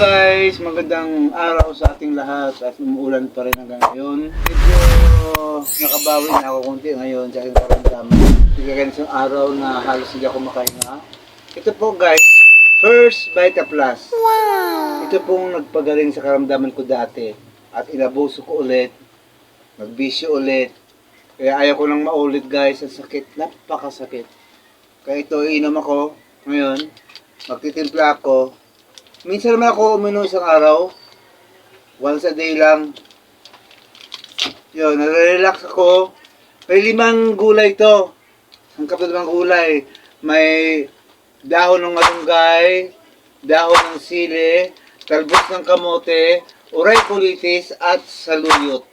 guys, magandang araw sa ating lahat at umuulan pa rin hanggang ngayon. Medyo nakabawi na ako konti ngayon sa aking karamdaman. Hindi ganitong araw na halos hindi ako makahinga. Ito po guys, First Vita Plus. Ito pong nagpagaling sa karamdaman ko dati at inabuso ko ulit, nagbisyo ulit. Kaya ayaw ko nang maulit guys, ang sakit, napakasakit. Kaya ito, inom ako ngayon, magtitimpla ako, Minsan naman ako uminom isang araw. Once a day lang. Yun, nare-relax ako. May limang gulay to. Ang kapit limang gulay. May dahon ng malunggay, dahon ng sili, talbos ng kamote, uray colitis, at saluyot.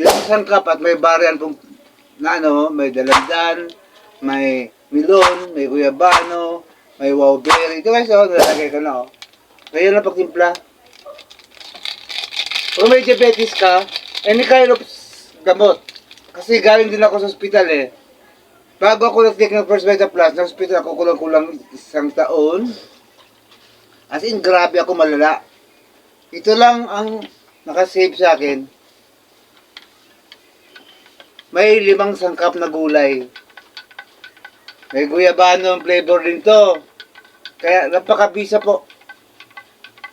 Yun ang sangkap at may barian pong na ano, may dalandan, may milon, may guyabano, may wowberry. Ito guys, oh, nalagay ko na oh. Ngayon na pagtimpla. Kung may diabetes ka, any kind of gamot. Kasi galing din ako sa ospital eh. Bago ako nag-take ng First Vita Plus, na hospital ako kulang-kulang isang taon. As in, grabe ako malala. Ito lang ang nakasave sa akin. May limang sangkap na gulay. May guyabano flavor din to. Kaya napakabisa po.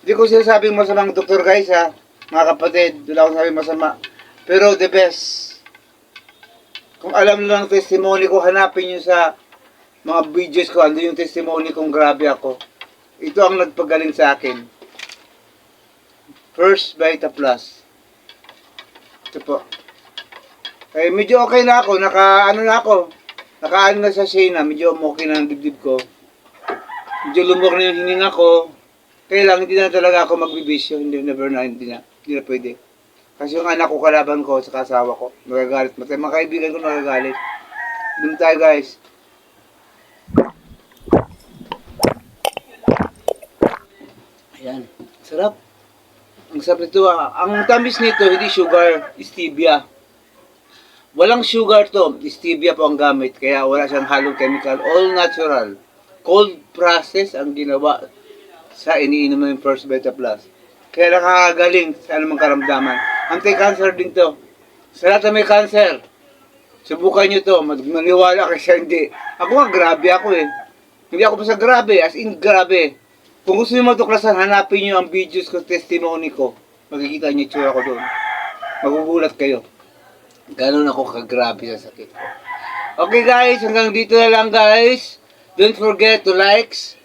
Hindi ko sinasabing masamang doktor guys ha. Mga kapatid, wala akong sabi masama. Pero the best. Kung alam nyo lang testimony ko, hanapin nyo sa mga videos ko. Ando yung testimony kong grabe ako. Ito ang nagpagaling sa akin. First Vita Plus. Ito po. Eh, medyo okay na ako. Naka, ano na ako. Naka, ano na sa Shayna. Medyo okay na ang dibdib ko. Medyo lumok na yung hininga ko. Kaya lang, hindi na talaga ako magbibisyo. Hindi, never na, hindi na. Hindi na pwede. Kasi yung anak ko, kalaban ko, sa kasawa ko, nagagalit. Matay, mga kaibigan ko nagagalit. Doon tayo, guys. Ayan. Sarap. Ang sarap nito. ah. Ang tamis nito, hindi sugar, stevia. Walang sugar to. Stevia po ang gamit. Kaya wala siyang halong chemical. All natural. Cold process ang ginawa sa iniinom ng First Beta Plus. Kaya nakakagaling sa anumang karamdaman. Anti-cancer din to. Sa lahat na may cancer, subukan nyo to. Maniwala kasi hindi. Ako nga, grabe ako eh. Hindi ako basta grabe, as in grabe. Kung gusto nyo matuklasan, hanapin nyo ang videos ko, testimony ko. Makikita nyo tsura ko doon. Magugulat kayo. Ganon ako kagrabe sa sakit ko. Okay guys, hanggang dito na lang guys. Don't forget to likes,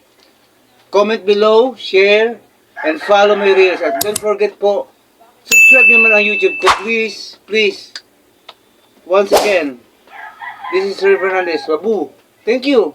comment below, share, and follow my reels. At don't forget po, subscribe naman ang YouTube ko, please, please. Once again, this is Sir Fernandez. Wabu. Thank you.